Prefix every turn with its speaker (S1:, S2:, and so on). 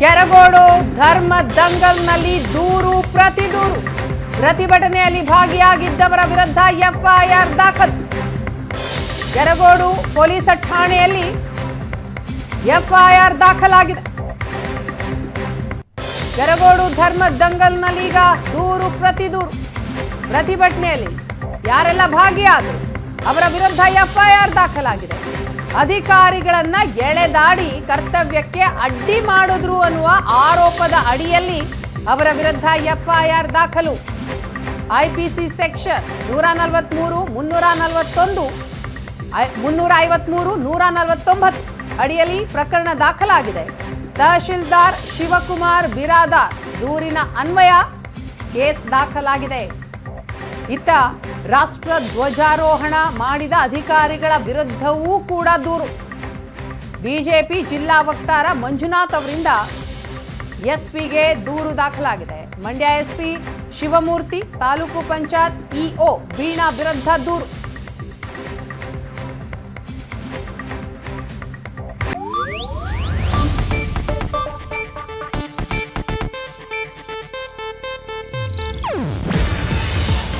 S1: ಕೆರಗೋಡು ಧರ್ಮ ದಂಗಲ್ನಲ್ಲಿ ದೂರು ಪ್ರತಿ ದೂರು. ಪ್ರತಿಭಟನೆಯಲ್ಲಿ ಭಾಗಿಯಾಗಿದ್ದವರ ವಿರುದ್ಧ ಎಫ್ಐಆರ್ ದಾಖಲು. ಕೆರಗೋಡು ಪೊಲೀಸ್ ಠಾಣೆಯಲ್ಲಿ ಎಫ್ಐಆರ್ ದಾಖಲಾಗಿದೆ. ಕೆರಗೋಡು ಧರ್ಮ ದಂಗಲ್ನಲ್ಲಿ ಈಗ ದೂರು ಪ್ರತಿ ದೂರು. ಪ್ರತಿಭಟನೆಯಲ್ಲಿ ಯಾರೆಲ್ಲ ಭಾಗಿಯಾದರು? ಅವರ ವಿರುದ್ಧ ಎಫ್ಐಆರ್ ದಾಖಲಾಗಿದೆ. ಅಧಿಕಾರಿಗಳನ್ನ ಎಳೆದಾಡಿ ಕರ್ತವ್ಯಕ್ಕೆ ಅಡ್ಡಿ ಮಾಡಿದ್ರು ಅನ್ನುವ ಆರೋಪದ ಅಡಿಯಲ್ಲಿ ಅವರ ವಿರುದ್ಧ ಎಫ್ಐಆರ್ ದಾಖಲು. ಐಪಿಸಿ ಸೆಕ್ಷನ್ ನೂರ ನಲವತ್ಮೂರು, ಮುನ್ನೂರ ನಲವತ್ತೊಂದು ಮುನ್ನೂರ ಐವತ್ಮೂರು, ನೂರ ನಲವತ್ತೊಂಬತ್ತು ಅಡಿಯಲ್ಲಿ ಪ್ರಕರಣ ದಾಖಲಾಗಿದೆ. ತಹಶೀಲ್ದಾರ್ ಶಿವಕುಮಾರ್ ಬಿರಾದಾರ್, ದೂರಿನ ಅನ್ವಯ ಕೇಸ್ ದಾಖಲಾಗಿದೆ. ಇತ್ತ ರಾಷ್ಟ್ರ ಧ್ವಜಾರೋಹಣ ಮಾಡಿದ ಅಧಿಕಾರಿಗಳ ವಿರುದ್ಧವೂ ಕೂಡ ದೂರು. ಬಿಜೆಪಿ ಜಿಲ್ಲಾ ವಕ್ತಾರ ಮಂಜುನಾಥ್ ಅವರಿಂದ ಎಸ್ಪಿಗೆ ದೂರು ದಾಖಲಾಗಿದೆ. ಮಂಡ್ಯ ಎಸ್ಪಿ ಶಿವಮೂರ್ತಿ, ತಾಲೂಕು ಪಂಚಾಯತ್ ಇಒ ವೀಣಾ ವಿರುದ್ಧ ದೂರು.